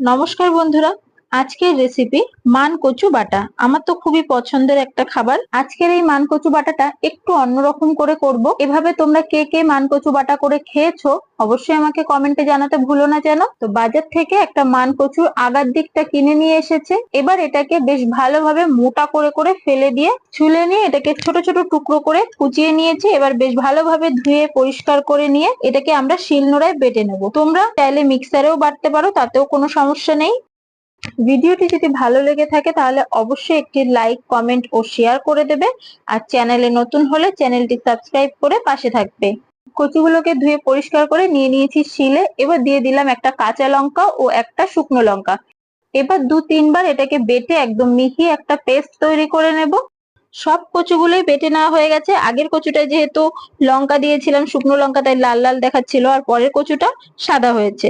নমস্কার বন্ধুরা। আজকের রেসিপি মান কচু বাটা। আমার তো খুবই পছন্দের একটা খাবার। আজকের এই মান কচু বাটাটা একটু অন্যরকম করে করব। এভাবে তোমরা কে কে মান কচু বাটা করে খেয়েছো, অবশ্যই আমাকে কমেন্টে জানাতে ভুলো না যেন। তো বাজার থেকে একটা মান কচুর আগার দিকটা কিনে নিয়ে এসেছে। এবার এটাকে বেশ ভালোভাবে মোটা করে করে ফেলে দিয়ে ছুলে নিয়ে এটাকে ছোট ছোট টুকরো করে কুচিয়ে নিয়েছি। এবার বেশ ভালোভাবে ধুয়ে পরিষ্কার করে নিয়ে এটাকে আমরা শিলনোড়ায় বেটে নেব। তোমরা চাইলে মিক্সারেও বাটতে পারো, তাতেও কোনো সমস্যা নেই। ভিডিওটি যদি ভালো লেগে থাকে তাহলে অবশ্যই একটি লাইক কমেন্ট ও শেয়ার করে দেবে। আর চ্যানেলে নতুন হলে চ্যানেলটি সাবস্ক্রাইব করে পাশে থাকবে। কচুগুলোকে ধুয়ে পরিষ্কার করে নিয়ে নিয়েছি শিলে। এবার দিয়ে দিলাম একটা কাঁচা লঙ্কা ও একটা শুকনো লঙ্কা। এবার দু তিনবার এটাকে বেটে একদম মিহি একটা পেস্ট তৈরি করে নেব। সব কচুগুলোই বেটে নেওয়া হয়ে গেছে। আগের কচুটা যেহেতু লঙ্কা দিয়েছিলাম, শুকনো লঙ্কা তাই লাল লাল দেখাচ্ছিল, আর পরের কচুটা সাদা হয়েছে।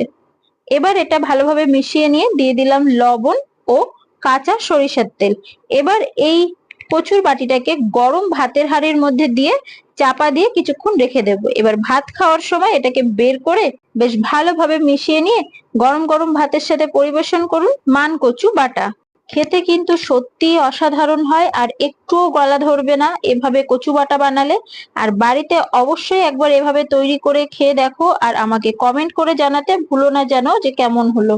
এবার এটা ভালোভাবে মিশিয়ে নিয়ে দিয়ে দিলাম লবণ ও কাঁচা সরিষার তেল। এবার এই কচুর বাটিটাকে গরম ভাতের হাঁড়ির মধ্যে দিয়ে চাপা দিয়ে কিছুক্ষণ রেখে দেব। এবার ভাত খাওয়ার সময় এটাকে বের করে বেশ ভালোভাবে মিশিয়ে নিয়ে গরম গরম ভাতের সাথে পরিবেশন করুন মান কচু বাটা। খেতে কিন্তু সত্যি অসাধারণ হয় আর একটুও গলা ধরবে না। এভাবে কচু বাটা বানালে আর বাড়িতে অবশ্যই একবার এভাবে তৈরি করে খেয়ে দেখো আর আমাকে কমেন্ট করে জানাতে ভুলো না যেন যে কেমন হলো।